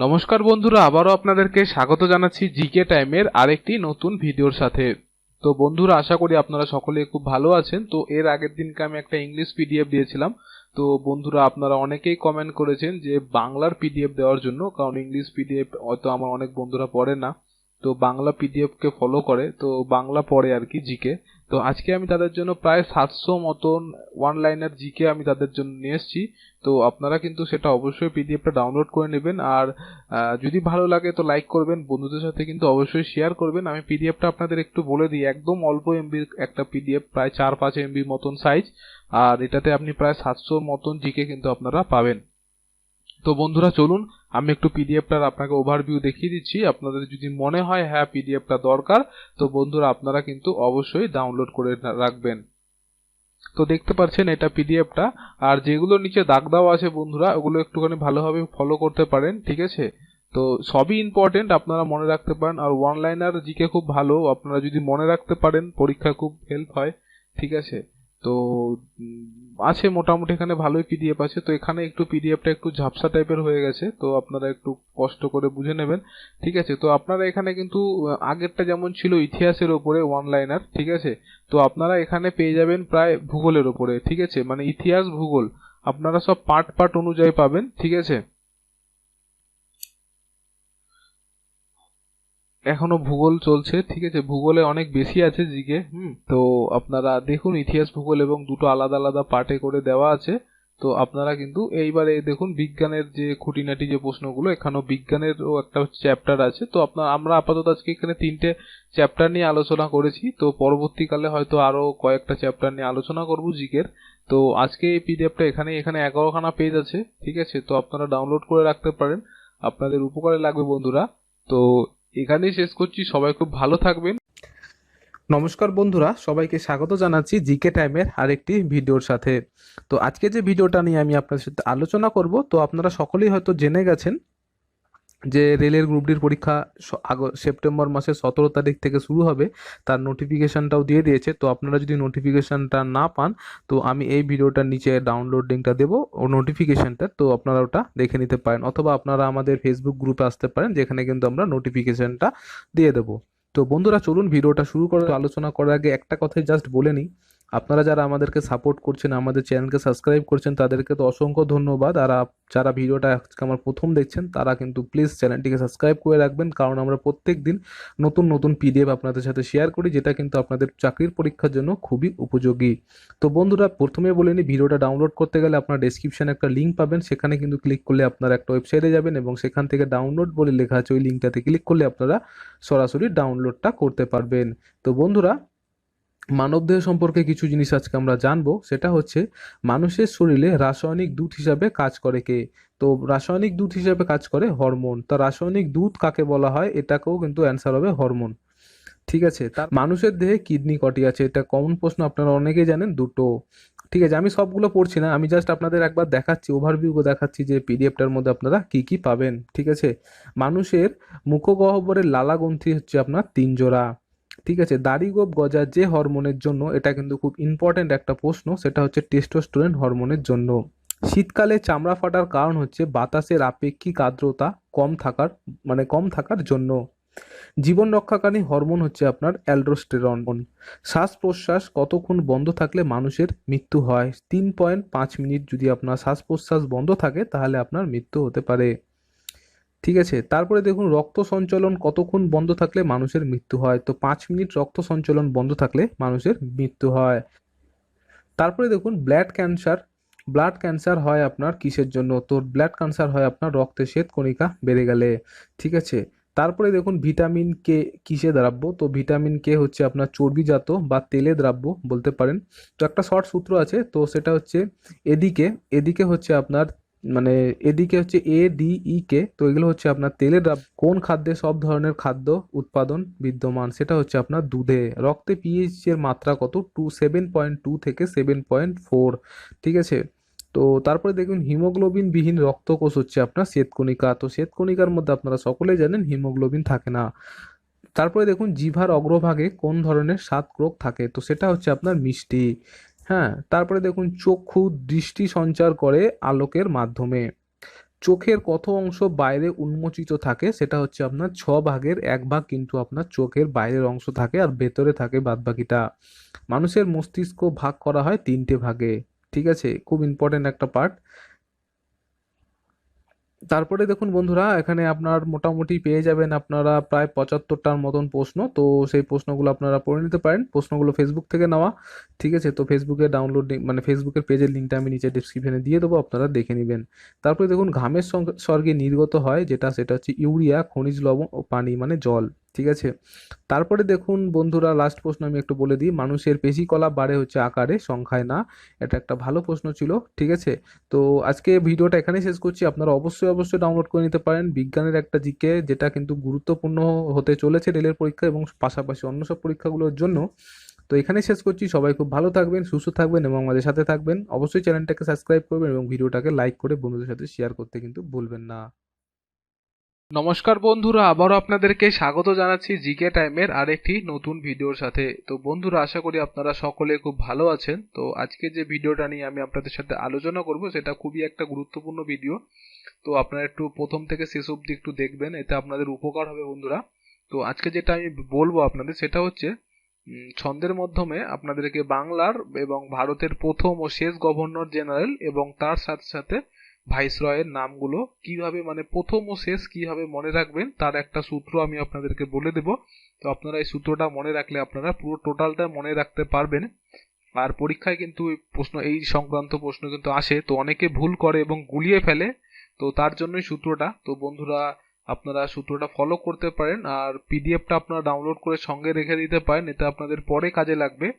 নমস্কার বন্ধুরা, আবারও আপনাদেরকে স্বাগত জানাচ্ছি জিকে টাইমের আরেকটি নতুন ভিডিওর সাথে। তো বন্ধুরা, আশা করি আপনারা সকলে খুব ভালো আছেন। তো এর আগের দিনকে আমি একটা ইংলিশ পিডিএফ দিয়েছিলাম। তো বন্ধুরা, আপনারা অনেকেই কমেন্ট করেছেন যে বাংলার পিডিএফ দেওয়ার জন্য, কারণ ইংলিশ পিডিএফ হয়তো আমার অনেক বন্ধুরা পড়ে না। তো বাংলা পিডিএফ কে ফলো করে, তো বাংলা পড়ে আর কি জিকে তো আজকে আমি তাদের জন্য প্রায় সাতশো মতন ওয়ান লাইনার জিকে আমি তাদের জন্য নিয়ে এসেছি। তো আপনারা কিন্তু সেটা অবশ্যই পিডিএফটা ডাউনলোড করে নেবেন। আর যদি ভালো লাগে তো লাইক করবেন, বন্ধুদের সাথে কিন্তু অবশ্যই শেয়ার করবেন। আমি পিডিএফটা আপনাদের একটু বলে দিই, একদম অল্প এমবির একটা পিডিএফ প্রায় চার পাঁচ এমবির মতন সাইজ আর এটাতে আপনি প্রায় সাতশোর মতন জিকে কিন্তু আপনারা পাবেন। তো বন্ধুরা চলুন আমি একটু পিডিএফটার আপনাকে ওভারভিউ দেখিয়ে দিচ্ছি। আপনাদের যদি মনে হয় হ্যাঁ পিডিএফটা দরকার, তো বন্ধুরা আপনারা কিন্তু অবশ্যই ডাউনলোড করে রাখবেন। তো দেখতে পাচ্ছেন এটা পিডিএফটা আর যেগুলো নিচে দাগ দেওয়া আছে বন্ধুরা, ওগুলো একটুখানি ভালোভাবে ফলো করতে পারেন, ঠিক আছে? তো সবই ইম্পর্টেন্ট আপনারা মনে রাখতে পারেন। আর ওয়ান লাইনার জিকে খুব ভালো, আপনারা যদি মনে রাখতে পারেন পরীক্ষা খুব হেল্প হয়, ঠিক আছে? তো আছে মোটামুটি এখানে ভালোই পিডিএফ আছে। তো এখানে একটু পিডিএফটা একটু ঝাপসা টাইপের হয়ে গেছে। তো আপনারা একটু কষ্ট করে বুঝে নেবেন। ঠিক আছে? তো আপনারা এখানে কিন্তু আগেরটা যেমন ছিল ইতিহাসের ওপরে ওয়ান লাইনার ঠিক আছে? তো আপনারা এখানে পেয়ে যাবেন প্রায় ভূগোলের ওপরে, ঠিক আছে? মানে ইতিহাস, ভূগোল। আপনারা সব পার্ট পার্ট অনুযায়ী পাবেন, ঠিক আছে? এখনও ভূগোল চলছে, ঠিক আছে? ভূগোলে অনেক বেশি আছে জিকে, হুম? তো আপনারা দেখুন ইতিহাস, ভূগোল এবং দুটো আলাদা আলাদা পার্টে করে দেওয়া আছে। তো আপনারা কিন্তু এইবারে দেখুন বিজ্ঞানের যে খুঁটিনাটি, যে প্রশ্নগুলো, এখানেও বিজ্ঞানেরও একটা চ্যাপ্টার আছে। তো আপনার, আমরা আপাতত আজকে এখানে তিনটে চ্যাপ্টার নিয়ে আলোচনা করেছি। তো পরবর্তীকালে হয়তো আরও কয়েকটা চ্যাপ্টার নিয়ে আলোচনা করব জিকের। তো আজকে এই পিডিএফটা এখানে এখানে এগারোখানা পেজ আছে, ঠিক আছে? তো আপনারা ডাউনলোড করে রাখতে পারেন। আপনাদের উপকারে লাগবে বন্ধুরা। তো এখানেই শেষ করছি। সবাই খুব ভালো থাকবেন। নমস্কার বন্ধুরা, সবাইকে স্বাগত জানাচ্ছি জিকে টাইমের আরেকটি ভিডিওর সাথে। তো আজকে যে ভিডিওটা নিয়ে আমি আপনাদের সাথে আলোচনা করব, তো আপনারা সকলেই হয়তো জেনে গেছেন যে রেলের গ্রুপ ডির পরীক্ষা সেপ্টেম্বর মাসের সতেরো তারিখ থেকে শুরু হবে, তার নোটিফিকেশানটাও দিয়ে দিয়েছে। তো আপনারা যদি নোটিফিকেশনটা না পান, তো আমি এই ভিডিওটার নিচে ডাউনলোড লিঙ্কটা দেবো, ও নোটিফিকেশনটা তো আপনারা ওটা দেখে নিতে পারেন। অথবা আপনারা আমাদের ফেসবুক গ্রুপে আসতে পারেন, যেখানে কিন্তু আমরা নোটিফিকেশনটা দিয়ে দেবো। তো বন্ধুরা, চলুন ভিডিওটা শুরু করে, আলোচনা করার আগে একটা কথাই জাস্ট বলে নিই। আপনারা যারা আমাদেরকে সাপোর্ট করছেন, আমাদের চ্যানেলকে সাবস্ক্রাইব করছেন, তাদেরকে তো অসংখ্য ধন্যবাদ। আর যারা ভিডিওটা আজকে আমার প্রথম দেখছেন, তারা কিন্তু প্লিজ চ্যানেলটিকে সাবস্ক্রাইব করে রাখবেন, কারণ আমরা প্রত্যেক দিন নতুন নতুন পিডিএফ আপনাদের সাথে শেয়ার করি, যেটা কিন্তু আপনাদের চাকরির পরীক্ষার জন্য খুবই উপযোগী। তো বন্ধুরা, প্রথমে বলে নিই, ভিডিওটা ডাউনলোড করতে গেলে আপনার ডেসক্রিপশনে একটা লিঙ্ক পাবেন, সেখানে কিন্তু ক্লিক করলে আপনারা একটা ওয়েবসাইটে যাবেন এবং সেখান থেকে ডাউনলোড বলে লেখা আছে, ওই লিঙ্কটাতে ক্লিক করলে আপনারা সরাসরি ডাউনলোডটা করতে পারবেন। তো বন্ধুরা মানবদেহ সম্পর্কে কিছু জিনিস আজকে আমরা জানব। সেটা হচ্ছে, মানুষের শরীরে রাসায়নিক দুধ হিসাবে কাজ করে কে? তো রাসায়নিক দুধ হিসাবে কাজ করে হরমোন। তা রাসায়নিক দুধ কাকে বলা হয়? এটাকেও কিন্তু অ্যান্সার হবে হরমোন। ঠিক আছে? তার মানুষের দেহে কিডনি কটি আছে? এটা কমন প্রশ্ন, আপনারা অনেকেই জানেন, দুটো। ঠিক আছে? আমি সবগুলো পড়ছি না, আমি জাস্ট আপনাদের একবার দেখাচ্ছি ওভারভিউ দেখাচ্ছি যে পিডিএফটার মধ্যে আপনারা কি কি পাবেন। ঠিক আছে? মানুষের মুখগহ্বরের লালা গ্রন্থি হচ্ছে আপনার তিন জোড়া ঠিক আছে দাড়িগোপ গজা যে হরমোনের জন্য এটা কিন্তু খুব ইম্পর্ট্যান্ট একটা প্রশ্ন, সেটা হচ্ছে টেস্টোস্টেরন হরমোনের জন্য। শীতকালে চামড়া ফাটার কারণ হচ্ছে বাতাসের আপেক্ষিক আর্দ্রতা কম থাকার মানে কম থাকার জন্য। জীবন রক্ষাকারী হরমোন হচ্ছে আপনার অ্যালডোস্টেরন শ্বাস প্রশ্বাস কতক্ষণ বন্ধ থাকলে মানুষের মৃত্যু হয়? তিন পয়েন্ট পাঁচ মিনিট যদি আপনার শ্বাস প্রশ্বাস বন্ধ থাকে, তাহলে আপনার মৃত্যু হতে পারে। ঠিক আছে? তারপরে দেখুন, রক্ত সঞ্চালন কতক্ষণ বন্ধ থাকলে মানুষের মৃত্যু হয়? তো পাঁচ মিনিট রক্ত সঞ্চালন বন্ধ থাকলে মানুষের মৃত্যু হয়। তারপরে দেখুন, ব্লাড ক্যান্সার। ব্লাড ক্যান্সার হয় আপনার কিসের জন্য? তো ব্লাড ক্যান্সার হয় আপনার রক্তে শ্বেত কণিকা বেড়ে গেলে। ঠিক আছে? তারপরে দেখুন, ভিটামিন কে কিসে দ্রাব্য? তো ভিটামিন কে হচ্ছে আপনার চর্বিজাত বা তেলে দ্রাব্য বলতে পারেন। তো একটা শর্ট সূত্র আছে, তো সেটা হচ্ছে এদিকে এদিকে হচ্ছে আপনার মানে এদিকে হচ্ছে এ ডি ই কে তো এগুলো হচ্ছে আপনার তেলের কোন খাদ্যে সব ধরনের খাদ্য উৎপাদন বিদ্যমান? সেটা হচ্ছে আপনার দুধে। রক্তে পিএইচ এর মাত্রা কত? টু, সেভেন পয়েন্ট টু থেকে সেভেন পয়েন্ট ফোর। ঠিক আছে? তো তারপরে দেখুন, হিমোগ্লোবিন বিহীন রক্তকোষ হচ্ছে আপনার শ্বেতকণিকা। তো শ্বেতকণিকার মধ্যে আপনারা সকলেই জানেন হিমোগ্লোবিন থাকে না। তারপরে দেখুন, জিভার অগ্রভাগে কোন ধরনের স্বাদ রোগ থাকে? তো সেটা হচ্ছে আপনার মিষ্টি। হ্যাঁ তারপরে দেখুন চক্ষু দৃষ্টি সঞ্চার করে আলোকের মাধ্যমে। চোখের কত অংশ বাইরে উন্মোচিত থাকে সেটা হচ্ছে আপনার ছ ভাগের এক ভাগ কিন্তু আপনার চোখের বাইরের অংশ থাকে আর ভেতরে থাকে বাদবাকিটা। মানুষের মস্তিষ্ক ভাগ করা হয় তিনটে ভাগে। ঠিক আছে? খুব ইম্পর্টেন্ট একটা পার্ট তারপরে দেখুন বন্ধুরা, এখানে আপনার মোটামুটি পেয়ে যাবেন আপনারা প্রায় পঁচাত্তরটার মতন প্রশ্ন। তো সেই প্রশ্নগুলো আপনারা পড়ে নিতে পারেন, প্রশ্নগুলো ফেসবুক থেকে নেওয়া। ঠিক আছে? তো ফেসবুকে ডাউনলোড মানে ফেসবুকের পেজের লিঙ্কটা আমি নিচে ডিসক্রিপশনে দিয়ে দেবো, আপনারা দেখে নেবেন। তারপরে দেখুন, ঘামের স্বর্গে নির্গত হয়, যেটা সেটা হচ্ছে ইউরিয়া, খনিজ লবণ ও পানি মানে জল। ঠিক আছে? তারপরে দেখুন বন্ধুরা লাস্ট প্রশ্ন আমি একটু বলে দিই। মানুষের পেশিকলা বাড়ে হচ্ছে আকারে, সংখ্যায় না। এটা একটা ভালো প্রশ্ন ছিল, ঠিক আছে? তো আজকে ভিডিওটা এখানেই শেষ করছি। আপনারা অবশ্যই অবশ্যই ডাউনলোড করে নিতে পারেন। বিজ্ঞানের একটা জিকে, যেটা কিন্তু গুরুত্বপূর্ণ হতে চলেছে রেলের পরীক্ষা এবং পাশাপাশি অন্য সব পরীক্ষাগুলোর জন্য। তো এখানেই শেষ করছি। সবাই খুব ভালো থাকবেন, সুস্থ থাকবেন এবং আমাদের সাথে থাকবেন। অবশ্যই চ্যানেলটাকে সাবস্ক্রাইব করবেন এবং ভিডিওটাকে লাইক করে বন্ধুদের সাথে শেয়ার করতে কিন্তু ভুলবেন না। নমস্কার বন্ধুরা, আবারও আপনাদেরকে স্বাগত জানাচ্ছি জিকে টাইমের আরেকটি নতুন ভিডিওর সাথে। তো বন্ধুরা, আশা করি আপনারা সকলে খুব ভালো আছেন। তো আজকে যে ভিডিওটা নিয়ে আমি আপনাদের সাথে আলোচনা করব, সেটা খুবই একটা গুরুত্বপূর্ণ ভিডিও। তো আপনারা একটু প্রথম থেকে শেষ অবধি একটু দেখবেন, এতে আপনাদের উপকার হবে বন্ধুরা। তো আজকে যেটা আমি বলব আপনাদের, সেটা হচ্ছে ছন্দের মাধ্যমে আপনাদেরকে বাংলার এবং ভারতের প্রথম ও শেষ গভর্নর জেনারেল এবং তার সাথে সাথে ভাইসরয়ের নামগুলো কীভাবে মানে প্রথম ও শেষ কীভাবে মনে রাখবেন, তার একটা সূত্র আমি আপনাদেরকে বলে দেব। তো আপনারা এই সূত্রটা মনে রাখলে আপনারা পুরো টোটালটা মনে রাখতে পারবেন। আর পরীক্ষায় কিন্তু প্রশ্ন, এই সংক্রান্ত প্রশ্ন কিন্তু আসে, তো অনেকে ভুল করে এবং গুলিয়ে ফেলে। তো তার জন্যই সূত্রটা। তো বন্ধুরা, আপনারা সূত্রটা ফলো করতে পারেন, আর পিডিএফটা আপনারা ডাউনলোড করে সঙ্গে রেখে দিতে পারেন এটা আপনাদের পরে কাজে লাগবে।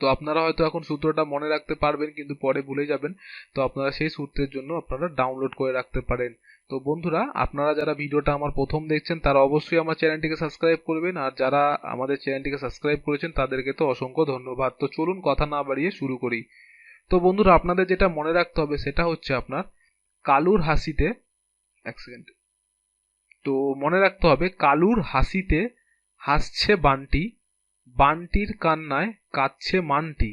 তো আপনারা হয়তো এখন সূত্রটা মনে রাখতে পারবেন, কিন্তু পরে ভুলে যাবেন। তো আপনারা সেই সূত্রের জন্য আপনারা ডাউনলোড করে রাখতে পারেন। তো বন্ধুরা, আপনারা যারা ভিডিওটা আমার প্রথম দেখছেন, তারা অবশ্যই আমার চ্যানেলটিকে সাবস্ক্রাইব করবেন। আর যারা আমাদের চ্যানেলটিকে সাবস্ক্রাইব করেছেন, তাদেরকে তো অসংখ্য ধন্যবাদ। তো চলুন কথা না বাড়িয়ে শুরু করি। তো বন্ধুরা, আপনাদের যেটা মনে রাখতে হবে, সেটা হচ্ছে আপনার কালুর হাসিতে, এক সেকেন্ড তো মনে রাখতে হবে, কালুর হাসিতে হাসছে বানটি। বানটির কান্নায় কাঁদছে মানটি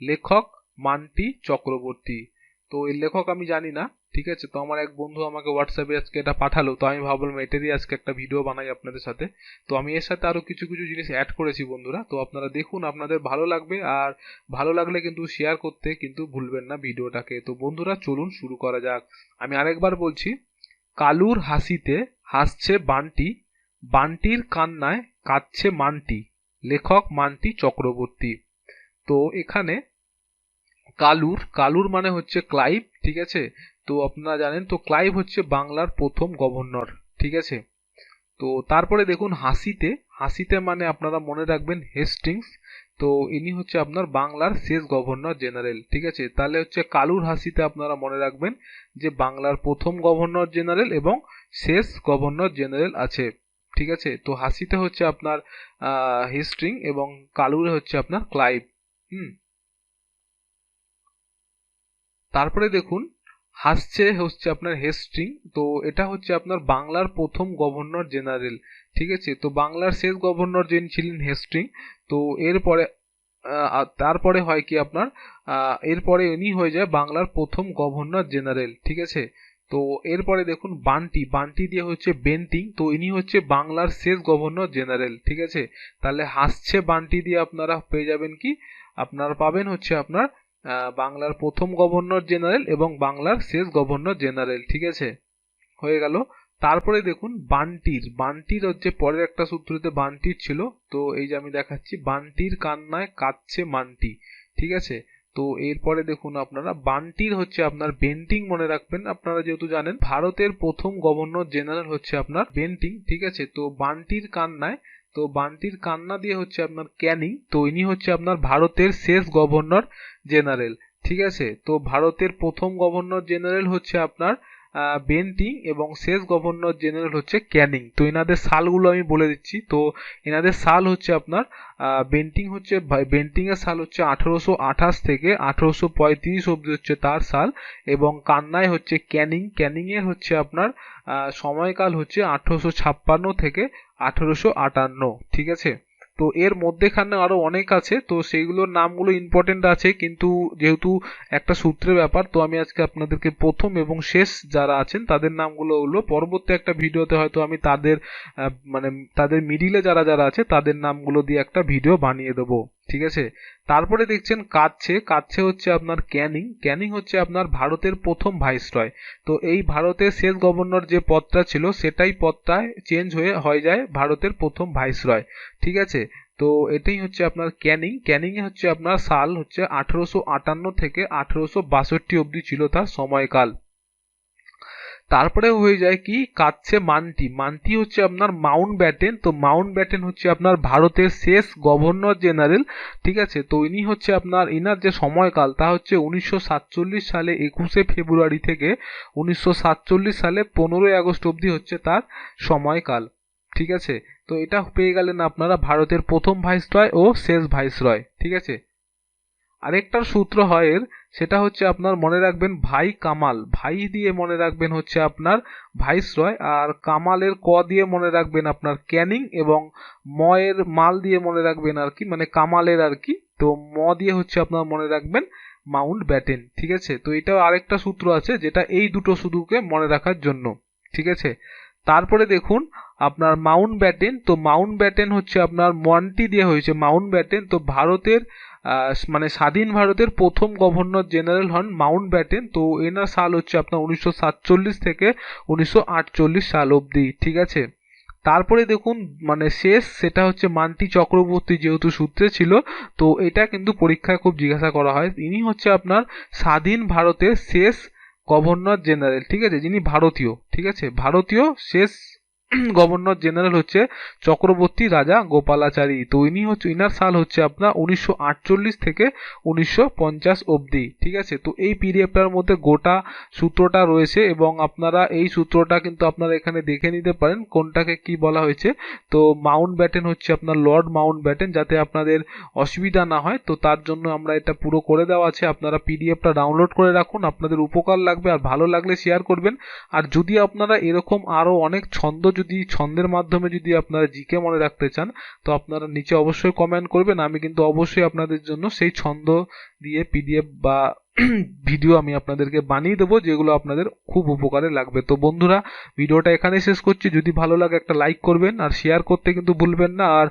লেখক মানটি চক্রবর্তী। তো এই লেখক আমি জানি না, ঠিক আছে? তো আমার এক বন্ধু আমাকে হোয়াটসঅ্যাপে আজকে এটা পাঠালো, তো আমি ভাবলাম এটারই আজকে একটা ভিডিও বানাই আপনাদের সাথে। তো আমি এর সাথে আরও কিছু কিছু জিনিস অ্যাড করেছি বন্ধুরা। তো আপনারা দেখুন, আপনাদের ভালো লাগবে আর ভালো লাগলে কিন্তু শেয়ার করতে কিন্তু ভুলবেন না ভিডিওটাকে তো বন্ধুরা, চলুন শুরু করা যাক। আমি আরেকবার বলছি, কালুর হাসিতে হাসছে বানটি, বানটির কান্নায় কাঁদছে মানটি। লেখক মান্তি চক্রবর্তী। তো এখানে কালুর কালুর মানে হচ্ছে ক্লাইভ, ঠিক আছে? তো আপনারা জানেন, তো ক্লাইভ হচ্ছে বাংলার প্রথম গভর্নর, ঠিক আছে? তো তারপরে দেখুন হাসিতে হাসিতে মানে আপনারা মনে রাখবেন হেস্টিংস, তো ইনি হচ্ছে আপনার বাংলার শেষ গভর্নর জেনারেল, ঠিক আছে? তাহলে হচ্ছে কালুর হাসিতে আপনারা মনে রাখবেন যে বাংলার প্রথম গভর্নর জেনারেল এবং শেষ গভর্নর জেনারেল আছে। ঠিক আছে? তো হাসিতে হচ্ছে আপনার হিস্ট্রিং এবং কালুরে হচ্ছে আপনার ক্লাইভ হুম? তারপরে দেখুন, হাসছে হচ্ছে আপনার হেস্ট্রিং তো এটা হচ্ছে আপনার বাংলার প্রথম গভর্নর জেনারেল ঠিক আছে? তো বাংলার শেষ গভর্নর যিনি ছিলেন হেস্ট্রিং তো এরপরে তারপরে হয় কি আপনার এরপরে ইনি হয়ে যায় বাংলার প্রথম গভর্নর জেনারেল ঠিক আছে? তো এরপরে দেখুন বান্টি বান্টি দিয়ে হচ্ছে বেন্টিং, তো ইনি হচ্ছে বাংলার শেষ গভর্নর জেনারেল, ঠিক আছে? তাহলে হাসছে বান্টি দিয়ে আপনারা পেয়ে যাবেন কি? আপনারা পাবেন হচ্ছে আপনার বাংলার প্রথম গভর্নর জেনারেল এবং বাংলার শেষ গভর্নর জেনারেল, ঠিক আছে? হয়ে গেল। তারপরে দেখুন বান্টির বান্টির হচ্ছে পরের একটা সূত্রতে বান্টির ছিল, তো এই যে আমি দেখাচ্ছি, বান্টির কান্নায় কাঁদছে মানটি, ঠিক আছে? তো এরপরে দেখুন আপনারা, বানটির হচ্ছে আপনার বেন্টিং মনে রাখবেন, আপনারা যেহেতু জানেন, ভারতের প্রথম গভর্নর জেনারেল হচ্ছে আপনার বেন্টিং, ঠিক আছে? তো বান্টির কান্নায়, তো বানটির কান্না দিয়ে হচ্ছে আপনার ক্যানিং, তো ইনি হচ্ছে আপনার ভারতের শেষ গভর্নর জেনারেল, ঠিক আছে? তো ভারতের প্রথম গভর্নর জেনারেল হচ্ছে আপনার বেন্টিং এবং শেষ গভর্নর জেনারেল হচ্ছে ক্যানিং। তো এনাদের সালগুলো আমি বলে দিচ্ছি। তো এনাদের সাল হচ্ছে আপনার বেন্টিং হচ্ছে বেন্টিং এর সাল হচ্ছে আঠারোশো আঠাশ থেকে আঠারোশো পঁয়ত্রিশ অব্দি হচ্ছে তার সাল এবং কান্নায় হচ্ছে ক্যানিং। ক্যানিং এর হচ্ছে আপনার সময়কাল হচ্ছে আঠারোশো ছাপ্পান্ন থেকে আঠারোশো আটান্ন। ঠিক আছে? তো এর মধ্যেখানে আরও অনেক আছে, তো সেইগুলোর নামগুলো ইম্পর্টেন্ট আছে, কিন্তু যেহেতু একটা সূত্রের ব্যাপার, তো আমি আজকে আপনাদেরকে প্রথম এবং শেষ যারা আছেন, তাদের নামগুলো হলো, পরবর্তী একটা ভিডিওতে হয়তো আমি তাদের মানে তাদের মিডিলে যারা যারা আছে, তাদের নামগুলো দিয়ে একটা ভিডিও বানিয়ে দেবো। ঠিক আছে? তারপরে দেখছেন কাচ্ছে কাচ্ছে হচ্ছে আপনার ক্যানিং। ক্যানিং হচ্ছে আপনার ভারতের প্রথম ভাইসরয়। তো এই ভারতের শেষ গভর্নর যে পদটা ছিল, সেটাই পদটায় চেঞ্জ হয়ে হয়ে যায় ভারতের প্রথম ভাইসরয়। ঠিক আছে? তো এটাই হচ্ছে আপনার ক্যানিং। ক্যানিং এ হচ্ছে আপনার সাল হচ্ছে আঠেরোশো আটান্ন থেকে আঠেরোশো বাষট্টি অবধি ছিল তার সময়কাল। তারপরে হয়ে যায় কি? কাচ্ছে মান্টি মান্টি হচ্ছে আপনার মাউন্ট ব্যাটেন। তো মাউন্ট ব্যাটেন হচ্ছে আপনার ভারতের শেষ গভর্নর জেনারেল, ঠিক আছে? তো ইনি হচ্ছে আপনার, ইনার যে সময়কাল, তা হচ্ছে উনিশশো সাতচল্লিশ সালে একুশে ফেব্রুয়ারি থেকে উনিশশো সাতচল্লিশ সালে পনেরোই আগস্ট অবধি হচ্ছে তার সময়কাল, ঠিক আছে? তো এটা পেয়ে গেলেন আপনারা ভারতের প্রথম ভাইসরয় ও শেষ ভাইসরয়, ঠিক আছে? আরেকটার সূত্র হয় এর, সেটা হচ্ছে আপনার মনে রাখবেন ভাই কামাল। ভাই দিয়ে মনে রাখবেন হচ্ছে আপনার ভাইসরয় আর কামালের ক দিয়ে মনে রাখবেন আপনার ক্যানিং, এবং ময়ের মাল দিয়ে মনে রাখবেন আর কি মানে কামালের আর কি। তো ম দিয়ে হচ্ছে আপনার মনে রাখবেন মাউন্ট ব্যাটেন, ঠিক আছে? তো এটাও আরেকটা সূত্র আছে, যেটা এই দুটো শুধুকে মনে রাখার জন্য, ঠিক আছে? তারপরে দেখুন, আপনার মাউন্ট ব্যাটেন, তো মাউন্ট ব্যাটেন হচ্ছে আপনার মন্টি দিয়ে হয়েছে মাউন্ট ব্যাটেন, তো ভারতের মানে স্বাধীন ভারতের প্রথম গভর্নর জেনারেল হন মাউন্ট ব্যাটেন। তো এনার সাল হচ্ছে আপনার উনিশশো সাতচল্লিশ থেকে উনিশশো আটচল্লিশ সাল অবধি, ঠিক আছে? তারপরে দেখুন মানে শেষ সেটা হচ্ছে মান্টি চক্রবর্তী যেহেতু সূত্রে ছিল, তো এটা কিন্তু পরীক্ষায় খুব জিজ্ঞাসা করা হয়। ইনি হচ্ছে আপনার স্বাধীন ভারতের শেষ গভর্নর জেনারেল, ঠিক আছে? যিনি ভারতীয়, ঠিক আছে? ভারতীয় শেষ গভর্নর জেনারেল হচ্ছে চক্রবর্তী রাজা গোপালাচারী। তো ইনি হচ্ছে, ইনার সাল হচ্ছে আপনার উনিশশো আটচল্লিশ থেকে উনিশশো পঞ্চাশ অবধি, ঠিক আছে? তো এই পিডিএফটার মধ্যে গোটা সূত্রটা রয়েছে এবং আপনারা এই সূত্রটা কিন্তু আপনারা এখানে দেখে নিতে পারেন কোনটাকে কি বলা হয়েছে। তো মাউন্ট ব্যাটেন হচ্ছে আপনার লর্ড মাউন্ট ব্যাটেন, যাতে আপনাদের অসুবিধা না হয়। তো তার জন্য আমরা এটা পুরো করে দেওয়া আছে। আপনারা পিডিএফটা ডাউনলোড করে রাখুন, আপনাদের উপকার লাগবে আর ভালো লাগলে শেয়ার করবেন। আর যদি আপনারা এরকম আরও অনেক ছন্দ যদি ছন্দের মাধ্যমে যদি আপনারা জিকে মনে রাখতে চান, তো আপনারা নিচে অবশ্যই কমেন্ট করবেন। আমি কিন্তু অবশ্যই আপনাদের জন্য সেই ছন্দ দিয়ে পিডিএফ বা ভিডিও আমি আপনাদেরকে বানিয়ে দেবো, যেগুলো আপনাদের খুব উপকারে লাগবে। তো বন্ধুরা, ভিডিওটা এখানে শেষ করছি। যদি ভালো লাগে একটা লাইক করবেন আর শেয়ার করতে কিন্তু ভুলবেন না, আর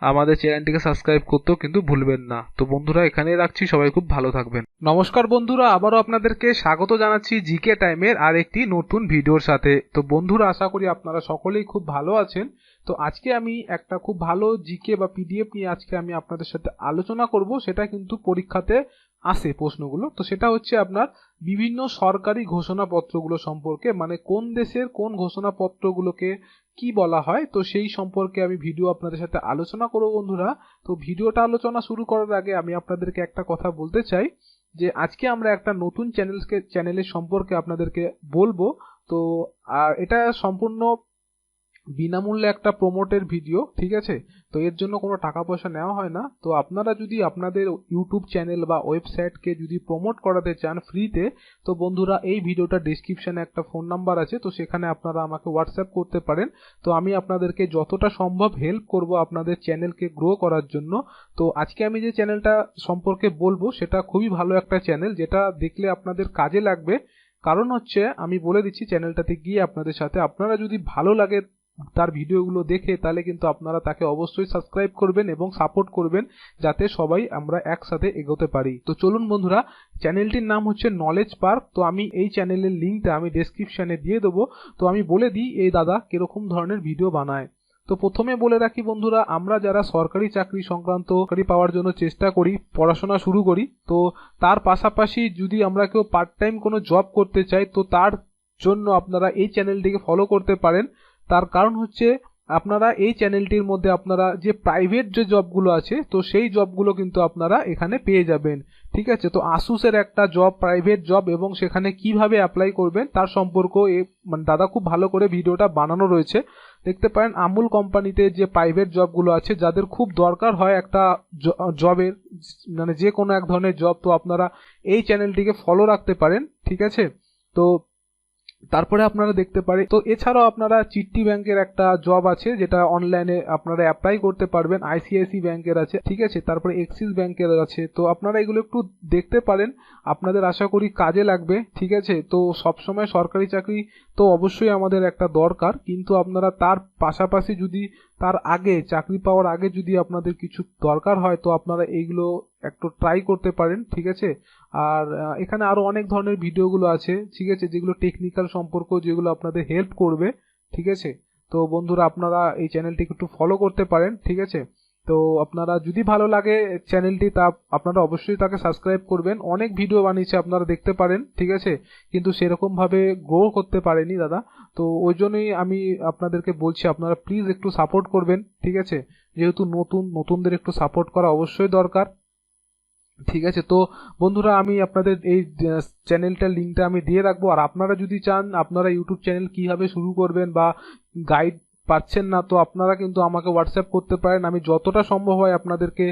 আমাদের চ্যানেলটিকে সাবস্ক্রাইব করতেও কিন্তু ভুলবেন না। তো বন্ধুরা, এখানেই রাখছি। সবাই খুব ভালো থাকবেন। নমস্কার বন্ধুরা, আবারও আপনাদেরকে স্বাগত জানাচ্ছি জিকে টাইমের আর একটি নতুন ভিডিওর সাথে। তো বন্ধুরা, আশা করি আপনারা সকলেই খুব ভালো আছেন। তো আজকে আমি একটা খুব ভালো জিকে বা পিডিএফ নিয়ে আজকে আমি আপনাদের সাথে আলোচনা করব, সেটা কিন্তু পরীক্ষাতে আসে প্রশ্নগুলো। তো সেটা হচ্ছে আপনার বিভিন্ন সরকারি ঘোষণাপত্রগুলো সম্পর্কে মানে কোন দেশের কোন ঘোষণাপত্রগুলোকে কি বলা হয়, তো সেই সম্পর্কে আমি ভিডিও আপনাদের সাথে আলোচনা করব বন্ধুরা। তো ভিডিওটা আলোচনা শুরু করার আগে আমি আপনাদেরকে একটা কথা বলতে চাই, যে আজকে আমরা একটা নতুন চ্যানেলকে, চ্যানেলের সম্পর্কে আপনাদেরকে বলব। তো এটা সম্পূর্ণ বিনামূল্যে একটা প্রমোটের ভিডিও ঠিক আছে? তো এর জন্য কোনো টাকা পয়সা নেওয়া হয় না। তো আপনারা যদি আপনাদের ইউটিউব চ্যানেল বা ওয়েবসাইটকে যদি প্রমোট করাতে চান ফ্রিতে তো বন্ধুরা, এই ভিডিওটা ডিসক্রিপশনে একটা ফোন নাম্বার আছে। তো সেখানে আপনারা আমাকে হোয়াটসঅ্যাপ করতে পারেন। তো আমি আপনাদেরকে যতটা সম্ভব হেল্প করব আপনাদের চ্যানেলকে গ্রো করার জন্য। তো আজকে আমি যে চ্যানেলটা সম্পর্কে বলব, সেটা খুবই ভালো একটা চ্যানেল যেটা দেখলে আপনাদের কাজে লাগবে। কারণ হচ্ছে, আমি বলে দিচ্ছি চ্যানেলটাতে গিয়ে আপনাদের সাথে। আপনারা যদি ভালো লাগে তার ভিডিওগুলো দেখে তাহলে কিন্তু আপনারা তাকে অবশ্যই সাবস্ক্রাইব করবেন এবং সাপোর্ট করবেন যাতে সবাই আমরা একসাথে এগোতে পারি। তো চলুন বন্ধুরা, চ্যানেলটির নাম হচ্ছে নলেজ পার্ক তো আমি এই চ্যানেলের লিঙ্কটা আমি ডেসক্রিপশনে দিয়ে দেবো। তো আমি বলে দিই, এই দাদা কীরকম ধরনের ভিডিও বানায়। তো প্রথমে বলে রাখি বন্ধুরা, আমরা যারা সরকারি চাকরি সংক্রান্ত চাকরি পাওয়ার জন্য চেষ্টা করি, পড়াশোনা শুরু করি, তো তার পাশাপাশি যদি আমরা কেউ পার্ট টাইম কোনো জব করতে চাই, তো তার জন্য আপনারা এই চ্যানেলটিকে ফলো করতে পারেন। তার কারণ হচ্ছে আপনারা এই চ্যানেলটির মধ্যে আপনারা যে প্রাইভেট যে জবগুলো আছে, তো সেই জবগুলো কিন্তু আপনারা এখানে পেয়ে যাবেন। ঠিক আছে? তো আসুসের একটা জব প্রাইভেট জব এবং সেখানে কীভাবে অ্যাপ্লাই করবেন তার সম্পর্ক মানে দাদা খুব ভালো করে ভিডিওটা বানানো রয়েছে। দেখতে পারেন, আমুল কোম্পানিতে যে প্রাইভেট জবগুলো আছে, যাদের খুব দরকার হয় একটা জবের মানে যে কোনো এক ধরনের জব তো আপনারা এই চ্যানেলটিকে ফলো রাখতে পারেন। ঠিক আছে? তো তারপরে আপনারা দেখতে পারে তো এছাড়াও আপনারা চিট্টি ব্যাংকের একটা জব আছে, যেটা অনলাইনে আপনারা অ্যাপ্লাই করতে পারবেন আইসিআইসি ব্যাংকের আছে, ঠিক আছে? তারপরে এক্সিস ব্যাংকের আছে, তো আপনারা এগুলো একটু দেখতে পারেন, আপনাদের আশা করি কাজে লাগবে, ঠিক আছে? তো সবসময় সরকারি চাকরি তো অবশ্যই আমাদের একটা দরকার, কিন্তু আপনারা তার পাশাপাশি যদি তার আগে, চাকরি পাওয়ার আগে যদি আপনাদের কিছু দরকার হয়, তো আপনারা এইগুলো একটু ট্রাই করতে পারেন, ঠিক আছে? আর এখানে আরও অনেক ধরনের ভিডিওগুলো আছে, ঠিক আছে? যেগুলো টেকনিক্যাল সম্পর্ক যেগুলো আপনাদের হেল্প করবে, ঠিক আছে? তো বন্ধুরা, আপনারা এই চ্যানেলটিকে একটু ফলো করতে পারেন, ঠিক আছে? তো আপনারা যদি ভালো লাগে চ্যানেলটি তা আপনারা অবশ্যই তাকে সাবস্ক্রাইব করবেন। অনেক ভিডিও বানিয়েছে, আপনারা দেখতে পারেন, ঠিক আছে? কিন্তু সেরকম ভাবে গ্রো করতে পারেনি দাদা। তো ওই জন্যই আমি আপনাদেরকে বলছি, আপনারা প্লিজ একটু সাপোর্ট করবেন, ঠিক আছে? যেহেতু নতুন, নতুনদের একটু সাপোর্ট করা অবশ্যই দরকার। ঠিক আছে? তো বন্ধুরা, আমি আপনাদের এই চ্যানেলটার লিঙ্কটা আমি দিয়ে রাখব। আর আপনারা যদি চান, আপনারা ইউটিউব চ্যানেল কীভাবে শুরু করবেন বা গাইড পাচ্ছেন না, তো আপনারা কিন্তু আমাকে হোয়াটসঅ্যাপ করতে পারেন। আমি যতটা সম্ভব হয় আপনাদেরকে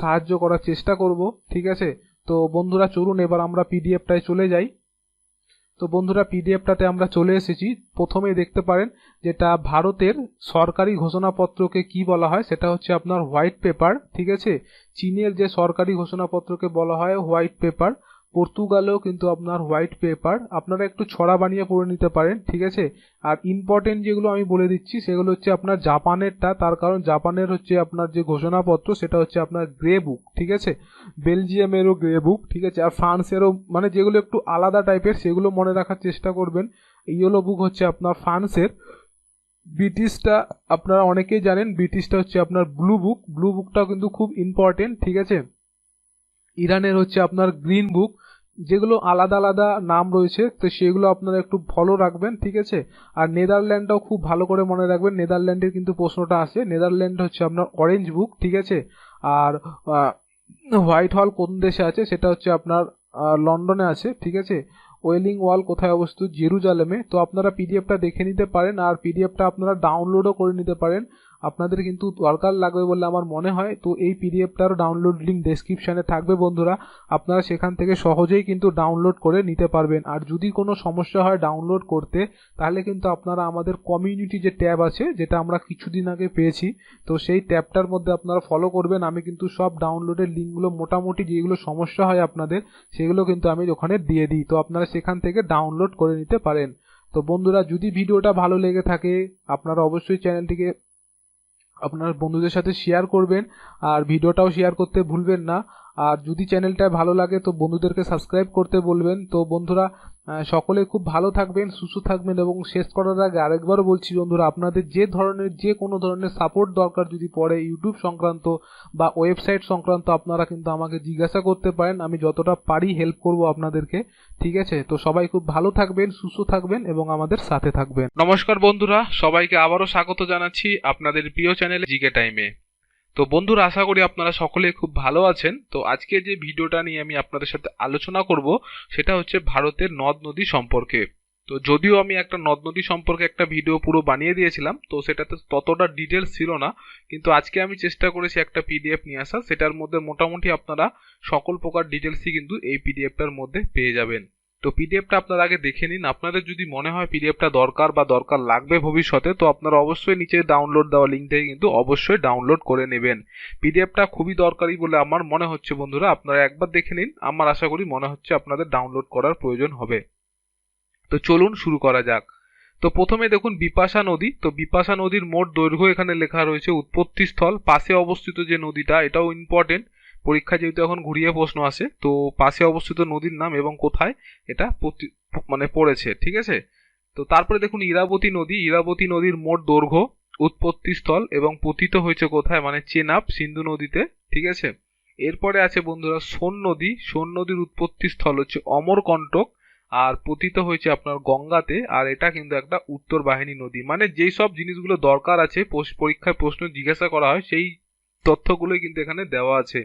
সাহায্য করার চেষ্টা করব, ঠিক আছে? তো বন্ধুরা, চলুন, এবার আমরা পিডিএফটায় চলে যাই। তো বন্ধুরা পিডিএফটাতে আমরা চলে এসেছি। প্রথমেই দেখতে পারেন যেটা ভারতের সরকারি ঘোষণাপত্রকে কি বলা হয়, সেটা হচ্ছে আপনার হোয়াইট পেপার, ঠিক আছে? চীনের যে সরকারি ঘোষণাপত্রকে বলা হয় হোয়াইট পেপার। পর্তুগালেও কিন্তু আপনার হোয়াইট পেপার আপনারা একটু ছড়া বানিয়ে পড়ে নিতে পারেন, ঠিক আছে? আর ইম্পর্টেন্ট যেগুলো আমি বলে দিচ্ছি, সেগুলো হচ্ছে আপনার জাপানেরটা, তার কারণ জাপানের হচ্ছে আপনার যে ঘোষণাপত্র, সেটা হচ্ছে আপনার গ্রে বুক ঠিক আছে? বেলজিয়ামেরও গ্রে বুক ঠিক আছে? আর ফ্রান্সেরও মানে যেগুলো একটু আলাদা টাইপের, সেগুলো মনে রাখার চেষ্টা করবেন। ইয়েলো বুক হচ্ছে আপনার ফ্রান্সের। ব্রিটিশটা আপনারা অনেকেই জানেন, ব্রিটিশটা হচ্ছে আপনার ব্লু বুক ব্লু বুকটাও কিন্তু খুব ইম্পর্টেন্ট ঠিক আছে? ইরানের হচ্ছে আপনার গ্রিন বুক যেগুলো আলাদা আলাদা নাম রয়েছে, তো সেগুলো আপনারা একটু ফলো রাখবেন, ঠিক আছে? আর নেদারল্যান্ডটাও খুব ভালো করে মনে রাখবেন, নেদারল্যান্ডের কিন্তু প্রশ্নটা আসে, নেদারল্যান্ড হচ্ছে আপনার অরেঞ্জ বুক ঠিক আছে? আর হোয়াইট হল কোন দেশে আছে? সেটা হচ্ছে আপনার লন্ডনে আছে, ঠিক আছে? ওয়েলিং ওয়াল কোথায় অবস্থিত? জেরুজালেমে, তো আপনারা পিডিএফটা দেখে নিতে পারেন, আর পিডিএফটা আপনারা ডাউনলোডও করে নিতে পারেন। আপনাদের কিন্তু দরকার লাগবে বলে আমার মনে হয়। তো এই পিডিএফটার ডাউনলোড লিঙ্ক ডেসক্রিপশানে থাকবে বন্ধুরা। আপনারা সেখান থেকে সহজেই কিন্তু ডাউনলোড করে নিতে পারবেন। আর যদি কোনো সমস্যা হয় ডাউনলোড করতে, তাহলে কিন্তু আপনারা আমাদের কমিউনিটি যে ট্যাব আছে, যেটা আমরা কিছুদিন আগে পেয়েছি, তো সেই ট্যাবটার মধ্যে আপনারা ফলো করবেন। আমি কিন্তু সব ডাউনলোডের লিঙ্কগুলো মোটামুটি যেগুলো সমস্যা হয় আপনাদের, সেগুলো কিন্তু আমি ওখানে দিয়ে দিই। তো আপনারা সেখান থেকে ডাউনলোড করে নিতে পারেন। তো বন্ধুরা, যদি ভিডিওটা ভালো লেগে থাকে, আপনারা অবশ্যই চ্যানেলটিকে আপনার বন্ধুদের সাথে শেয়ার করবেন আর ভিডিওটাও শেয়ার করতে ভুলবেন না। আর যদি চ্যানেলটা ভালো লাগে তো বন্ধুদেরকে সাবস্ক্রাইব করতে বলবেন। তো বন্ধুরা সকলে খুব ভালো থাকবেন, সুস্থ থাকবেন এবং শেষ করার আগে আরেকবারও বলছি বন্ধুরা, আপনাদের যে ধরনের, যে কোনো ধরনের সাপোর্ট দরকার যদি পড়ে ইউটিউব সংক্রান্ত বা ওয়েবসাইট সংক্রান্ত, আপনারা কিন্তু আমাকে জিজ্ঞাসা করতে পারেন। আমি যতটা পারি হেল্প করব আপনাদেরকে, ঠিক আছে? তো সবাই খুব ভালো থাকবেন, সুস্থ থাকবেন এবং আমাদের সাথে থাকবেন। নমস্কার বন্ধুরা, সবাইকে আবারও স্বাগত জানাচ্ছি আপনাদের প্রিয় চ্যানেলে জিকে টাইমে। তো বন্ধুরা, আশা করি আপনারা সকলে খুব ভালো আছেন। তো আজকে যে ভিডিওটা নিয়ে আমি আপনাদের সাথে আলোচনা করব, সেটা হচ্ছে ভারতের নদ নদী সম্পর্কে। তো যদিও আমি একটা নদ নদী সম্পর্কে একটা ভিডিও পুরো বানিয়ে দিয়েছিলাম, তো সেটাতে ততটা ডিটেলস ছিল না, কিন্তু আজকে আমি চেষ্টা করেছি একটা পিডিএফ নিয়ে আসা সেটার মধ্যে মোটামুটি আপনারা সকল প্রকার ডিটেলসই কিন্তু এই পিডিএফটার মধ্যে পেয়ে যাবেন। তো পিডিএফটা আপনারা আগে দেখে নিন। আপনাদের যদি মনে হয় পিডিএফটা দরকার বা দরকার লাগবে ভবিষ্যতে, তো আপনারা অবশ্যই নিচে ডাউনলোড দেওয়া লিঙ্ক থেকে কিন্তু অবশ্যই ডাউনলোড করে নেবেন। পিডিএফটা খুবই দরকারি বলে আমার মনে হচ্ছে বন্ধুরা। আপনারা একবার দেখে নিন। আমার আশা করি মনে হচ্ছে আপনাদের ডাউনলোড করার প্রয়োজন হবে। তো চলুন শুরু করা যাক। তো প্রথমে দেখুন বিপাশা নদী। তো বিপাশা নদীর মোট দৈর্ঘ্য এখানে লেখা রয়েছে উৎপত্তি স্থল পাশে অবস্থিত যে নদীটা, এটাও ইম্পর্টেন্ট পরীক্ষা যেহেতু এখন ঘুরিয়ে প্রশ্ন আসে, তো পাশে অবস্থিত নদীর নাম এবং কোথায় এটা মানে পড়েছে, ঠিক আছে? তো তারপরে দেখুন, ইরাবতী নদী, ইরাবতী নদীর মোট দৈর্ঘ্য, উৎপত্তি স্থল এবং পতিত হয়েছে কোথায়? মানে চেনাব সিন্ধু নদীতে, ঠিক আছে? এরপরে আছে বন্ধুরা, সোন নদী, সোন নদীর উৎপত্তি স্থল হচ্ছে অমরকণ্টক আর পতিত হয়েছে আপনার গঙ্গাতে আর এটা কিন্তু একটা উত্তর বাহিনী নদী। মানে যেই সব জিনিসগুলো দরকার আছে পরীক্ষায় প্রশ্ন জিজ্ঞাসা করা হয়, সেই তথ্যগুলোই কিন্তু এখানে দেওয়া আছে।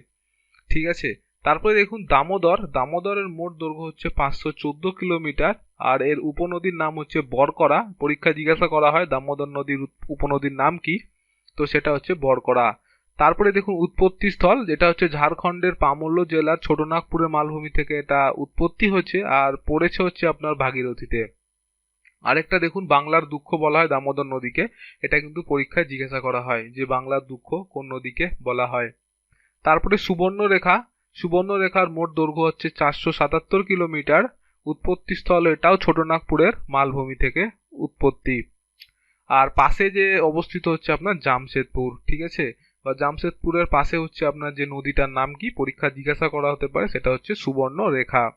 ঠিক আছে? তারপরে দেখুন দামোদর। দামোদরের মোট দৈর্ঘ্য হচ্ছে পাঁচশো চোদ্দ কিলোমিটার আর এর উপনদীর নাম হচ্ছে বরকরা। পরীক্ষা জিজ্ঞাসা করা হয় দামোদর নদীর উপনদীর নাম কি? তো সেটা হচ্ছে বরকরা। তারপরে দেখুন উৎপত্তি স্থল, যেটা হচ্ছে ঝাড়খণ্ডের পামল্য জেলার ছোটনাগপুরের মালভূমি থেকে এটা উৎপত্তি হচ্ছে আর পড়েছে হচ্ছে আপনার ভাগীরথীতে। আরেকটা দেখুন, বাংলার দুঃখ বলা হয় দামোদর নদীকে। এটা কিন্তু পরীক্ষায় জিজ্ঞাসা করা হয় যে বাংলার দুঃখ কোন নদীকে বলা হয়। তারপরে সুবর্ণরেখা। সুবর্ণরেখার মোট দৈর্ঘ্য হচ্ছে চারশো সাতাত্তর কিলোমিটার। উৎপত্তি স্থল এটাও ছোটনাগপুরের মালভূমি থেকে উৎপত্তি। আর পাশে যে অবস্থিত হচ্ছে আপনার জামশেদপুর, ঠিক আছে? বা জামশেদপুরের পাশে হচ্ছে আপনার যে নদীটার নাম কি? পরীক্ষা জিজ্ঞাসা করা হতে পারে, সেটা হচ্ছে সুবর্ণ রেখা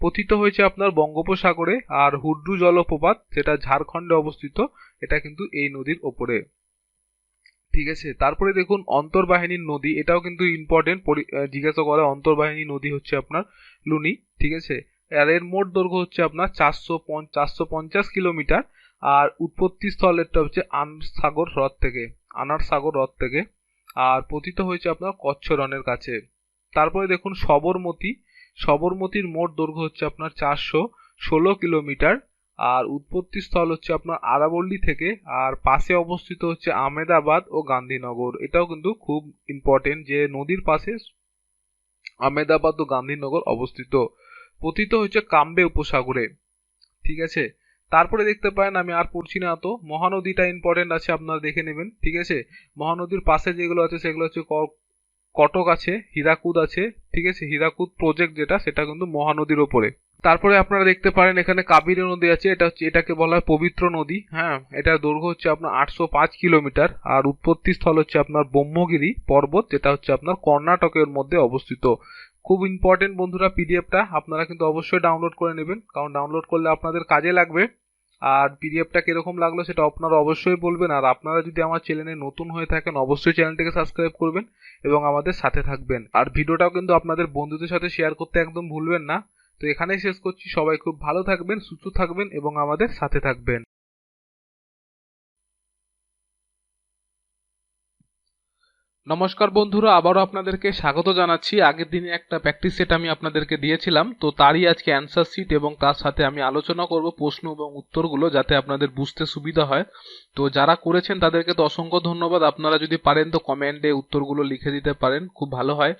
পতিত হয়েছে আপনার বঙ্গোপসাগরে আর হুড্রু জলপ্রপাত, যেটা ঝাড়খণ্ডে অবস্থিত, এটা কিন্তু এই নদীর ওপরে। ঠিক আছে? তারপরে দেখুন, অন্তর্বাহিনীর নদী, এটাও কিন্তু ইম্পর্টেন্ট জিজ্ঞাসা করা অন্তর্বাহিনী নদী হচ্ছে আপনার লুনি, ঠিক আছে? আর এর মোট দৈর্ঘ্য হচ্ছে আপনার চারশো চারশো পঞ্চাশ কিলোমিটার, আর উৎপত্তি স্থলেরটা হচ্ছে আনসাগর হ্রদ থেকে আনার সাগর হ্রদ থেকে, আর পতিত হয়েছে আপনার কচ্ছ রনের কাছে। তারপরে দেখুন, সবরমতী, সবরমতীর মোট দৈর্ঘ্য হচ্ছে আপনার চারশো ষোলো কিলোমিটার আর উৎপত্তি স্থল হচ্ছে আপনার আরাবল্লী থেকে, আর পাশে অবস্থিত হচ্ছে আমেদাবাদ ও গান্ধীনগর। এটাও কিন্তু খুব ইম্পর্টেন্ট যে নদীর পাশে আমেদাবাদ ও গান্ধীনগর অবস্থিত। পতিত হচ্ছে কাম্বে উপসাগরে। ঠিক আছে? তারপরে দেখতে পারেন, আমি আর পড়ছি না তো। মহানদীটা ইম্পর্টেন্ট আছে, আপনারা দেখে নেবেন। ঠিক আছে? মহানদীর পাশে যেগুলো আছে, সেগুলো হচ্ছে কটক আছে, হীরাকুদ আছে। ঠিক আছে? হীরাকুদ প্রজেক্ট যেটা, সেটা কিন্তু মহানদীর ওপরে। তারপরে আপনারা দেখতে পারেন এখানে কাবিরি নদী আছে, এটা হচ্ছে, এটাকে বলা হয় পবিত্র নদী হ্যাঁ? এটার দৈর্ঘ্য হচ্ছে আপনার আটশো পাঁচ কিলোমিটার, আর উৎপত্তি স্থল হচ্ছে আপনার ব্রহ্মগিরি পর্বত, যেটা হচ্ছে আপনার কর্ণাটকের মধ্যে অবস্থিত। খুব ইম্পর্টেন্ট বন্ধুরা পিডিএফটা আপনারা কিন্তু অবশ্যই ডাউনলোড করে নেবেন, কারণ ডাউনলোড করলে আপনাদের কাজে লাগবে। আর পিডিএফটা কীরকম লাগল সেটা আপনারা অবশ্যই বলবেন, আর আপনারা যদি আমার চ্যানেলে নতুন হয়ে থাকেন, অবশ্যই চ্যানেলটিকে সাবস্ক্রাইব করবেন এবং আমাদের সাথে থাকবেন। আর ভিডিওটাও কিন্তু আপনাদের বন্ধুদের সাথে শেয়ার করতে একদম ভুলবেন না। তো এখানেই শেষ করছি। সবাই খুব ভালো থাকবেন সুস্থ থাকবেন এবং আমাদের সাথে থাকবেন। নমস্কার বন্ধুরা, আবারও আপনাদেরকে স্বাগত জানাচ্ছি। আগের দিনে একটা প্র্যাকটিস সেট আমি আপনাদেরকে দিয়েছিলাম, তো তারই আজকে অ্যান্সার শিট এবং তার সাথে আমি আলোচনা করব প্রশ্ন এবং উত্তরগুলো যাতে আপনাদের বুঝতে সুবিধা হয়। তো যারা করেছেন তাদেরকে তো অসংখ্য ধন্যবাদ। আপনারা যদি পারেন তো কমেন্টে উত্তরগুলো লিখে দিতে পারেন, খুব ভালো হয়।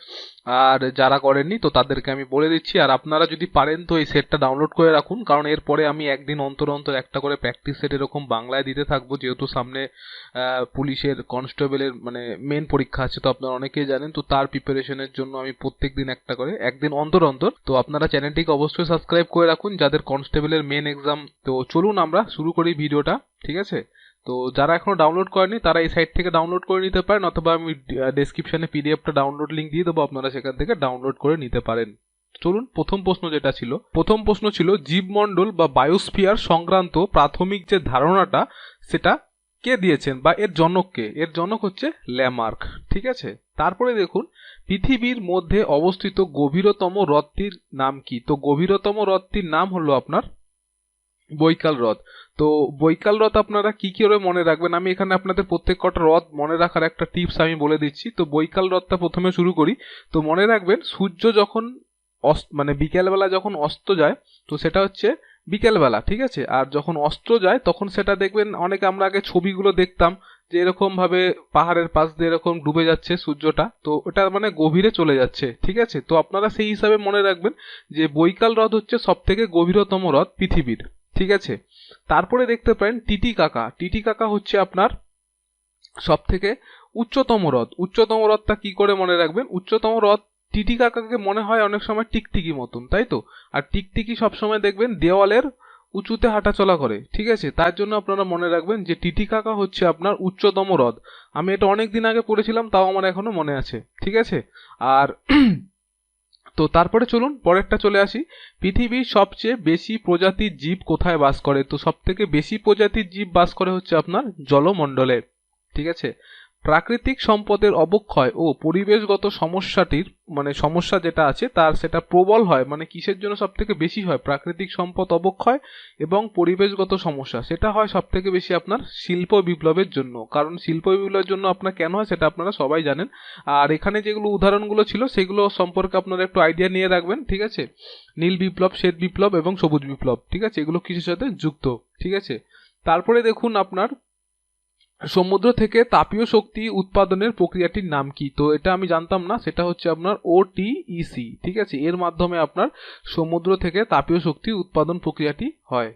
আর যারা করেননি তো তাদেরকে আমি বলে দিচ্ছি। আর আপনারা যদি পারেন তো এই সেটটা ডাউনলোড করে রাখুন, কারণ এরপরে আমি একদিন অন্তর অন্তর একটা করে প্র্যাকটিস সেট এরকম বাংলায় দিতে থাকব, যেহেতু সামনে পুলিশের কনস্টেবলের মানে মেন পরীক্ষা আছে তো আপনারা অনেকেই জানেন, তো তার প্রিপারেশনের জন্য আমি প্রত্যেক দিন একটা করে, একদিন অন্তর অন্তর। তো আপনারা চ্যানেলটিকে অবশ্যই সাবস্ক্রাইব করে রাখুন, যাদের কনস্টেবলের মেন এক্সাম তো চলুন আমরা শুরু করি ভিডিওটা, ঠিক আছে? তো যারা এখনও ডাউনলোড করেনি তারা এই সাইট থেকে ডাউনলোড করে নিতে পারেন, অথবা আমি ডেসক্রিপশনে পিডিএফটা ডাউনলোড লিঙ্ক দিয়ে দেবো, আপনারা সেখান থেকে ডাউনলোড করে নিতে পারেন। চলুন, প্রথম প্রশ্ন যেটা ছিল, প্রথম প্রশ্ন ছিল জীবমণ্ডল বা বায়োস্ফিয়ার সংক্রান্ত প্রাথমিক যে ধারণাটা, সেটা কে দিয়েছেন বা এর জনক কে? এর জনক হচ্ছে ল্যামার্ক, ঠিক আছে? তারপরে দেখুন, পৃথিবীর মধ্যে অবস্থিত গভীরতম হ্রদটির নাম কি? তো গভীরতম হ্রদটির নাম হলো আপনার বৈকাল হ্রদ। তো বৈকাল হ্রদ আপনারা কি কি করে মনে রাখবেন? আমি এখানে আপনাদের প্রত্যেক কটা হ্রদ মনে রাখার একটা টিপস আমি বলে দিচ্ছি। তো বৈকাল হ্রদটা প্রথমে শুরু করি। তো মনে রাখবেন, সূর্য যখন অস্ত মানে বিকেলবেলা যখন অস্ত যায়, তো সেটা হচ্ছে বিকেলবেলা, ঠিক আছে? আর যখন অস্ত্র যায়, তখন সেটা দেখবেন, অনেকে আমরা আগে ছবিগুলো দেখতাম যে এরকম ভাবে পাহাড়ের পাশ দিয়ে এরকম ডুবে যাচ্ছে সূর্যটা, তো ওটা মানে গভীরে চলে যাচ্ছে, ঠিক আছে? তো আপনারা সেই হিসাবে মনে রাখবেন যে বৈকাল হ্রদ হচ্ছে সব থেকে গভীরতম হ্রদ পৃথিবীর, ঠিক আছে? তারপরে দেখতে পারেন টিটি কাকা। টিটি কাকা হচ্ছে আপনার সব থেকে উচ্চতম হ্রদ উচ্চতম হ্রদটা কি করে মনে রাখবেন? উচ্চতম হ্রদ টিটি কাকাকে মনে হয় অনেক সময় টিকটিকি মতন, তাই তো? আর টিকটিকি সবসময় দেখবেন দেওয়ালের উঁচুতে হাঁটাচলা করে, ঠিক আছে? তার জন্য আপনারা মনে রাখবেন যে টিটি কাকা হচ্ছে আপনার উচ্চতম হ্রদ আমি এটা অনেক দিন আগে পড়েছিলাম, তাও আমার এখনও মনে আছে, ঠিক আছে? আর তো তারপরে চলুন, পরেরটা চলে আসি। পৃথিবীর সবচেয়ে বেশি প্রজাতির জীব কোথায় বাস করে? তো সব থেকে বেশি প্রজাতির জীব বাস করে হচ্ছে আপনার জলমণ্ডলে, ঠিক আছে? প্রাকৃতিক সম্পদের অবক্ষয় ও পরিবেশগত সমস্যাটির মানে সমস্যা যেটা আছে, তার সেটা প্রবল হয় মানে কিসের জন্য সব থেকে বেশি হয়? প্রাকৃতিক সম্পদ অবক্ষয় এবং পরিবেশগত সমস্যা, সেটা হয় সব থেকে বেশি আপনার শিল্প বিপ্লবের জন্য। কারণ শিল্প বিপ্লবের জন্য আপনার কেন হয় সেটা আপনারা সবাই জানেন। আর এখানে যেগুলো উদাহরণগুলো ছিল, সেগুলো সম্পর্কে আপনারা একটু আইডিয়া নিয়ে রাখবেন, ঠিক আছে? নীল বিপ্লব, শ্বেত বিপ্লব এবং সবুজ বিপ্লব, ঠিক আছে? এগুলো কিছুর সাথে যুক্ত, ঠিক আছে? তারপরে দেখুন আপনার সমুদ্র থেকে তাপীয় শক্তি উৎপাদনের প্রক্রিয়াটির নাম কি? তো এটা আমি জানতাম না, সেটা হচ্ছে আপনার ওটিইসি ঠিক আছে? এর মাধ্যমে আপনার সমুদ্র থেকে তাপীয় শক্তি উৎপাদন প্রক্রিয়াটি হয়।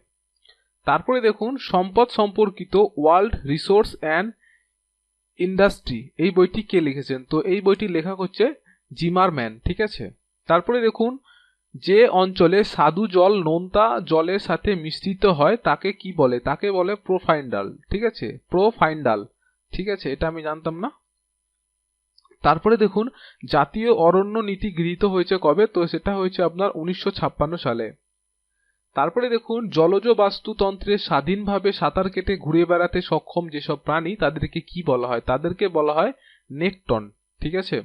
তারপরে দেখুন, সম্পদ সম্পর্কিত ওয়ার্ল্ড রিসোর্স অ্যান্ড ইন্ডাস্ট্রি, এই বইটি কে লিখেছেন? তো এই বইটি লেখা হচ্ছে জিমারম্যান, ঠিক আছে? তারপরে দেখুন যে অঞ্চলে স্বাদু জল নোনতা জলের সাথে মিশ্রিত হয়, তাকে কি বলে? তাকে বলে প্রোফাইন্ডাল, ঠিক আছে? প্রোফাইন্ডাল, ঠিক আছে? এটা আমি জানতাম না। তারপরে দেখুন, জাতীয় অরণ্য নীতি গৃহীত হয়েছে কবে? তো সেটা হয়েছে আপনার উনিশশো ছাপ্পান্ন সালে। তারপরে দেখুন, জলজ বাস্তুতন্ত্রে স্বাধীনভাবে সাঁতার কেটে ঘুরে বেড়াতে সক্ষম যেসব প্রাণী, তাদেরকে কি বলা হয়? তাদেরকে বলা হয় নেকটন, ঠিক আছে?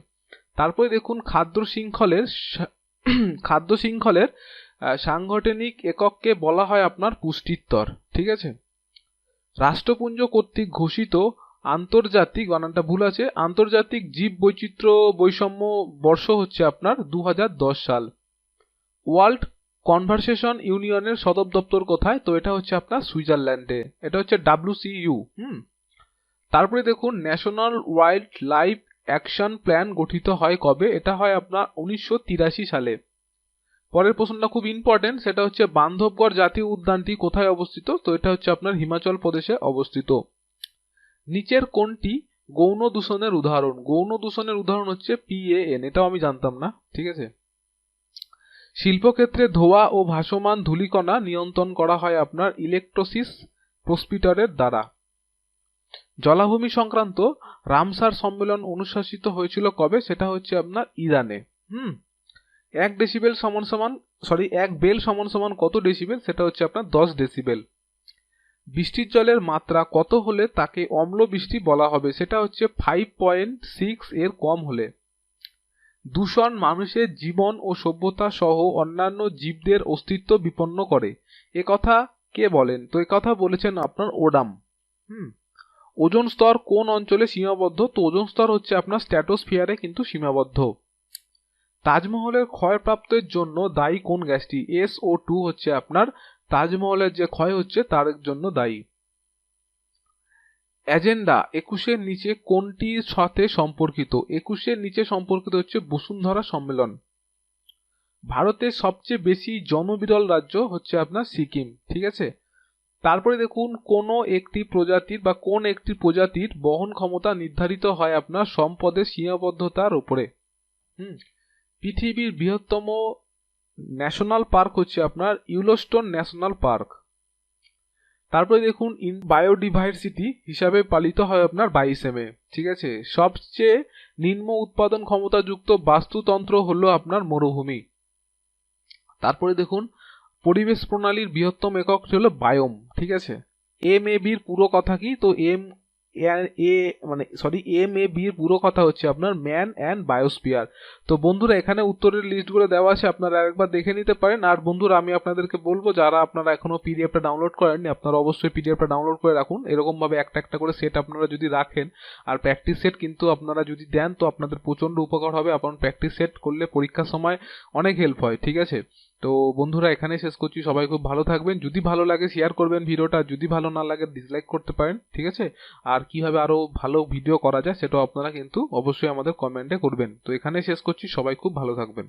তারপরে দেখুন, খাদ্য শৃঙ্খলের খাদ্য শৃঙ্খলের সাংগঠনিক একককে বলা হয় আপনার পুষ্টিস্তর ঠিক আছে? রাষ্ট্রপুঞ্জ কর্তৃক ঘোষিত আন্তর্জাতিক বানানটা ভুল আছে, আন্তর্জাতিক জীব বৈচিত্র্য বৈষম্য বর্ষ হচ্ছে আপনার দু হাজার দশ সাল। ওয়ার্ল্ড কনভারসেশন ইউনিয়নের সদর দপ্তর কোথায়? তো এটা হচ্ছে আপনার সুইজারল্যান্ডে, এটা হচ্ছে ডাব্লিউসিইউ হুম? তারপরে দেখুন, national wildlife action plan গঠিত হয় কবে? এটা হয় আপনার উনিশশো তিরাশি সালে। পরের প্রশ্নটা খুব ইম্পর্টেন্ট সেটা হচ্ছে বান্ধবগড় জাতীয় উদ্যানটি কোথায় অবস্থিত? তো এটা হচ্ছে আপনার হিমাচল প্রদেশে অবস্থিত। নিচের কোনটি গৌণ দূষণের উদাহরণ। গৌণ দূষণের উদাহরণ হচ্ছে পিএএন এটাও আমি জানতাম না, ঠিক আছে? শিল্পক্ষেত্রে ধোয়া ও ভাসমান ধূলিকণা নিয়ন্ত্রণ করা হয় আপনার ইলেকট্রোসিস প্রসপিটারের দ্বারা। জলাভূমি সংক্রান্ত রামসার সম্মেলন অনুশাসিত হয়েছিল কবে? সেটা হচ্ছে আপনার ইরানে। হুম? এক ডেসিবেল সমান সমান সরি এক বেল সমান সমান কত ডেসিবেল সেটা হচ্ছে আপনার দশ ডেসিবেল বৃষ্টির জলের মাত্রা কত হলে তাকে অম্ল বৃষ্টি বলা হবে? সেটা হচ্ছে ফাইভ পয়েন্ট সিক্স এর কম হলে। দূষণ মানুষের জীবন ও সভ্যতা সহ অন্যান্য জীবদের অস্তিত্ব বিপন্ন করে। এ কথা কে বলেন? তো এ কথা বলেছেন আপনার ওডাম। হুম? ওজন স্তর কোন অঞ্চলে সীমাবদ্ধ? তো ওজন স্তর হচ্ছে আপনার স্ট্যাটোসফিয়ারে কিন্তু সীমাবদ্ধ। তাজমহলের ক্ষয়প্রাপ্তের জন্য দায়ী কোন গ্যাসটি? এস ও টু হচ্ছে আপনার তাজমহলের যে ক্ষয় হচ্ছে তার জন্য দায়ী। এজেন্ডা একুশের নিচে কোনটির সাথে সম্পর্কিত? একুশের নিচে সম্পর্কিত হচ্ছে বসুন্ধরা সম্মেলন। ভারতের সবচেয়ে বেশি জনবিরল রাজ্য হচ্ছে আপনার সিকিম, ঠিক আছে? তারপরে দেখুন কোন একটি প্রজাতির বা কোন একটি প্রজাতির বহন ক্ষমতা নির্ধারিত হয় আপনার সম্পদের সীমাবদ্ধতার উপরে। হুম, পৃথিবীর বৃহত্তম ন্যাশনাল পার্ক হচ্ছে আপনার ইউলোস্টোন ন্যাশনাল পার্ক। তারপরে দেখুন ইন বায়োডিভার্সিটি হিসাবে পালিত হয় আপনার বাইশে মে ঠিক আছে? সবচেয়ে নিম্ন উৎপাদন ক্ষমতাযুক্ত বাস্তুতন্ত্র হলো আপনার মরুভূমি। তারপরে দেখুন পরিবেশ প্রণালীর বৃহত্তম একক হলো বায়োম, ঠিক আছে? এম এ বির পুরো কথা কি? তো এম এ মানে সরি এম এ বির পুরো কথা হচ্ছে আপনার ম্যান অ্যান্ড বায়োস্পিয়ার তো বন্ধুরা, এখানে উত্তরের লিস্টগুলো দেওয়া আছে, আপনারা একবার দেখে নিতে পারেন। আর বন্ধুরা, আমি আপনাদেরকে বলব, যারা আপনারা এখনও পিডিএফটা ডাউনলোড করেননি, আপনারা অবশ্যই পিডিএফটা ডাউনলোড করে রাখুন। এরকমভাবে একটা একটা করে সেট আপনারা যদি রাখেন, আর প্র্যাকটিস সেট কিন্তু আপনারা যদি দেন, তো আপনাদের প্রচণ্ড উপকার হবে। আপনার প্র্যাকটিস সেট করলে পরীক্ষার সময় অনেক হেল্প হয়, ঠিক আছে? তো বন্ধুরা এখানে শেষ করছি। সবাই খুব ভালো থাকবেন। যদি ভালো লাগে শেয়ার করবেন ভিডিওটা। যদি ভালো না লাগে ডিসলাইক করতে পারেন, ঠিক আছে? আর কীভাবে আরও ভালো ভিডিও করা যায়, সেটাও আপনারা কিন্তু অবশ্যই আমাদের কমেন্টে করবেন। তো এখানে শেষ করছি। সবাই খুব ভালো থাকবেন।